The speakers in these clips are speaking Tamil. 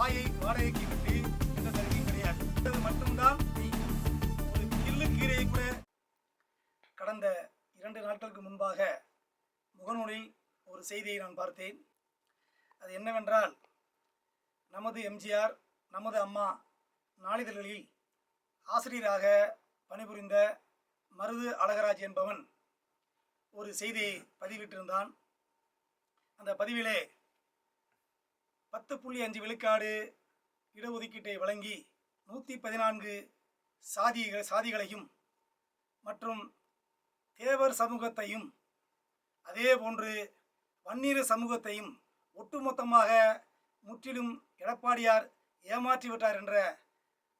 வாயை வாடகைக்கு விட்டு எந்த தகுதியும் கிடையாது. இது மட்டும்தான் ஒரு கில்லு கீரையை கூட கடந்த இரண்டு நாட்களுக்கு முன்பாக முகநூலில் ஒரு செய்தியை நான் பார்த்தேன். அது என்னவென்றால் நமது எம்ஜிஆர் நமது அம்மா நாளிதழ்களில் ஆசிரியராக பணிபுரிந்த மருது அழகராஜ் என்பவன் ஒரு செய்தியை பதிவிட்டிருந்தான். அந்த பதிவிலே பத்து புள்ளி அஞ்சு விழுக்காடு இடஒதுக்கீட்டை வழங்கி நூற்றி பதினான்கு சாதி சாதிகளையும் மற்றும் தேவர் சமூகத்தையும் அதே போன்று வன்னீர சமூகத்தையும் ஒட்டுமொத்தமாக முற்றிலும் எடப்பாடியார் ஏமாற்றிவிட்டார் என்ற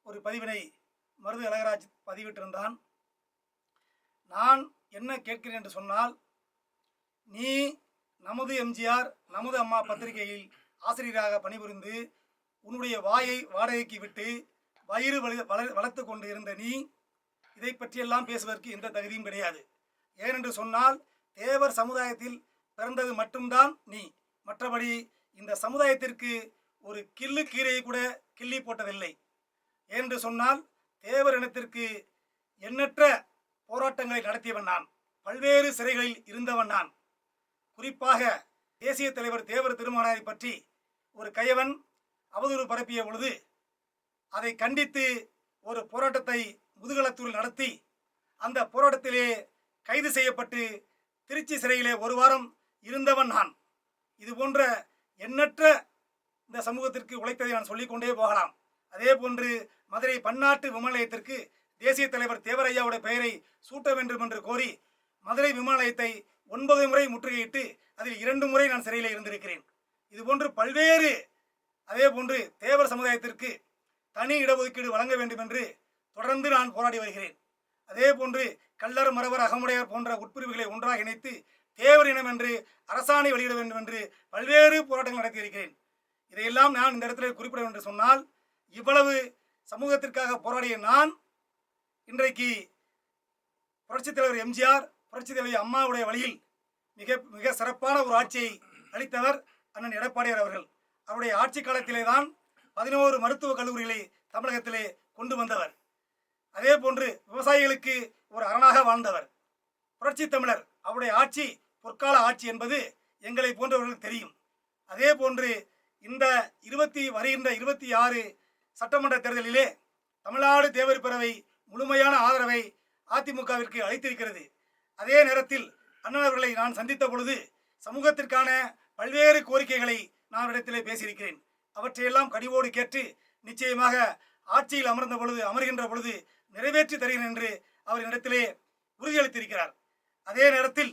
ஒரு பதிவினை மருது அழகராஜ் பதிவிட்டிருந்தான். நான் என்ன கேட்கிறேன் என்று சொன்னால் நீ நமது எம்ஜிஆர் நமது அம்மா பத்திரிகையில் ஆசிரியராக பணிபுரிந்து உன்னுடைய வாயை வாடகைக்கு விட்டு வயிறு வள வள- வளர்த்து கொண்டு இருந்த நீ இதை பற்றியெல்லாம் பேசுவதற்கு எந்த தகுதியும் கிடையாது. ஏனென்று சொன்னால் தேவர் சமுதாயத்தில் பிறந்தது மட்டும்தான் நீ. மற்றபடி இந்த சமுதாயத்திற்கு ஒரு கில்லு கீரையை கூட கிள்ளி போட்டதில்லை. ஏனென்று சொன்னால் தேவர் இனத்திற்கு எண்ணற்ற போராட்டங்களை நடத்தியவன் நான். பல்வேறு சிறைகளில் இருந்தவன் நான். குறிப்பாக தேசிய தலைவர் தேவர் திருமணாரை பற்றி ஒரு கயவன் அவதூறு பரப்பிய பொழுது அதை கண்டித்து ஒரு போராட்டத்தை முதுகலத்தூரில் நடத்தி அந்த போராட்டத்திலே கைது செய்யப்பட்டு திருச்சி சிறையிலே ஒரு வாரம் இருந்தவன் நான். இது போன்ற எண்ணற்ற இந்த சமூகத்திற்கு உழைத்ததை நான் சொல்லிக்கொண்டே போகலாம். அதே போன்று மதுரை பன்னாட்டு விமான நிலையத்திற்கு தேசிய தலைவர் தேவரையாவுடைய பெயரை சூட்ட வேண்டும் என்று கோரி மதுரை விமான நிலையத்தை ஒன்பது முறை முற்றுகையிட்டு அதில் இரண்டு முறை நான் சிறையில் இருந்திருக்கிறேன். இது போன்று பல்வேறு அதே போன்று தேவர் சமுதாயத்திற்கு தனி இடஒதுக்கீடு வழங்க வேண்டும் என்று தொடர்ந்து நான் போராடி வருகிறேன். அதே போன்று கள்ளர் மரவர் அகமுடையார் போன்ற உட்பிரிவுகளை ஒன்றாக இணைத்து தேவர் இனம் என்று அரசாணை வெளியிட வேண்டும் என்று பல்வேறு போராட்டங்கள் நடத்தியிருக்கிறேன் இதையெல்லாம் நான் இந்த இடத்துல குறிப்பிட என்று சொன்னால் இவ்வளவு சமூகத்திற்காக போராடிய நான் இன்றைக்கு புரட்சித் தலைவர் எம்ஜிஆர் புரட்சித் தலைவர் அம்மாவுடைய வழியில் மிக மிக சிறப்பான ஒரு ஆட்சியை அளித்தவர் அண்ணன் எடப்பாடியார் அவர்கள் அவருடைய ஆட்சி காலத்திலே தான் பதினோரு மருத்துவக் கல்லூரிகளை தமிழகத்திலே கொண்டு வந்தவர். அதே போன்று விவசாயிகளுக்கு ஒரு அரணாக வாழ்ந்தவர். புரட்சி தமிழர் அவருடைய ஆட்சி பொற்கால ஆட்சி என்பது எங்களை போன்றவர்களுக்கு தெரியும். அதே போன்று இந்த இருபத்தி வருகின்ற இருபத்தி ஆறு சட்டமன்ற தேர்தலிலே தமிழ்நாடு தேவர் பேரவை முழுமையான ஆதரவை அதிமுகவிற்கு அளித்திருக்கிறது. அதே நேரத்தில் அண்ணன் அவர்களை நான் சந்தித்த பொழுது சமூகத்திற்கான பல்வேறு கோரிக்கைகளை நான் இடத்திலே பேசியிருக்கிறேன். அவற்றையெல்லாம் கனிவோடு கேட்டு நிச்சயமாக ஆட்சியில் அமர்ந்த பொழுது அமர்கின்ற பொழுது நிறைவேற்றி தருகிறேன் என்று அவர் இடத்திலே உறுதியளித்திருக்கிறார். அதே நேரத்தில்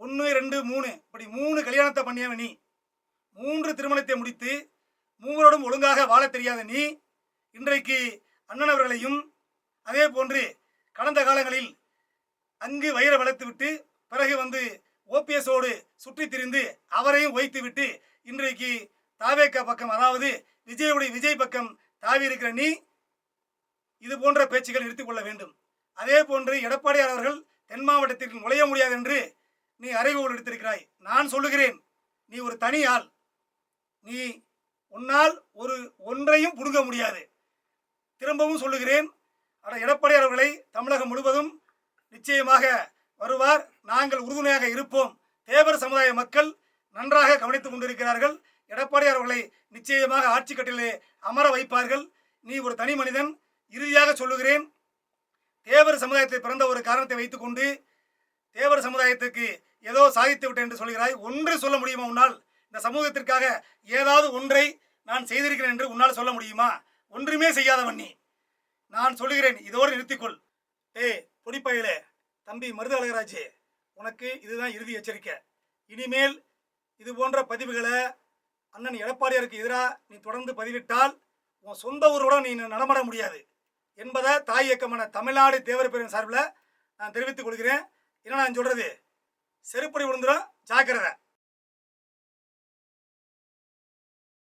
ஒன்று ரெண்டு மூணு இப்படி மூணு கல்யாணத்தை பண்ணியவன் நீ. மூன்று திருமணத்தை முடித்து மூவரோடும் ஒழுங்காக வாழத் தெரியாத நீ இன்றைக்கு அண்ணன் அவர்களையும் அதே போன்று கடந்த காலங்களில் அங்கு வயிறை வளர்த்து விட்டு பிறகு வந்து ஓபிஎஸோடு சுற்றி திரிந்து அவரையும் வைத்து விட்டு இன்றைக்கு தாவேக்கா பக்கம் அதாவது விஜயுடைய விஜய் பக்கம் தாவி இருக்கிற நீ இது போன்ற பேச்சுக்கள் நிறுத்திக் கொள்ள வேண்டும். அதே போன்று எடப்பாடியார் அவர்கள் தென் மாவட்டத்திற்கு நுழைய முடியாது என்று நீ அறைகோல் எடுத்திருக்கிறாய். நான் சொல்லுகிறேன் நீ ஒரு தனி ஆள். நீ உன்னால் ஒரு ஒன்றையும் புடுங்க முடியாது. திரும்பவும் சொல்லுகிறேன் ஆனால் எடப்பாடியார் அவர்களை தமிழகம் முழுவதும் நிச்சயமாக வருவார். நாங்கள் உறுதுணையாக இருப்போம். தேவர் சமுதாய மக்கள் நன்றாக கவனித்துக் கொண்டிருக்கிறார்கள். எடப்பாடியார் அவர்களை நிச்சயமாக ஆட்சி கட்டிலே அமர வைப்பார்கள். நீ ஒரு தனி மனிதன் இறுதியாக சொல்லுகிறேன். தேவர் சமுதாயத்தை பிறந்த ஒரு காரணத்தை வைத்துக்கொண்டு தேவர் சமுதாயத்துக்கு ஏதோ சாதித்து விட்டேன் என்று சொல்கிறாய். ஒன்று சொல்ல முடியுமா உன்னால்? இந்த சமூகத்திற்காக ஏதாவது ஒன்றை நான் செய்திருக்கிறேன் என்று உன்னால் சொல்ல முடியுமா? ஒன்றுமே செய்யாதவன் நீ. நான் சொல்லுகிறேன் இதோடு நிறுத்திக்கொள். ஏய் பொடிப்பையிலே. தம்பி மருது அழகராஜ் உனக்கு இதுதான் இறுதி எச்சரிக்கை. இனிமேல் இது போன்ற பதிவுகளை அண்ணன் எடப்பாடியாருக்கு எதிராக நீ தொடர்ந்து பதிவிட்டால் உன் சொந்த ஊரோட நீ நடமாட முடியாது என்பதை தாய் இயக்கமான தமிழ்நாடு தேவர் பேரின் சார்பில் நான் தெரிவித்துக் கொள்கிறேன். என்ன நான் சொல்கிறது செருப்படி விழுந்துடும் ஜாக்கிரதை.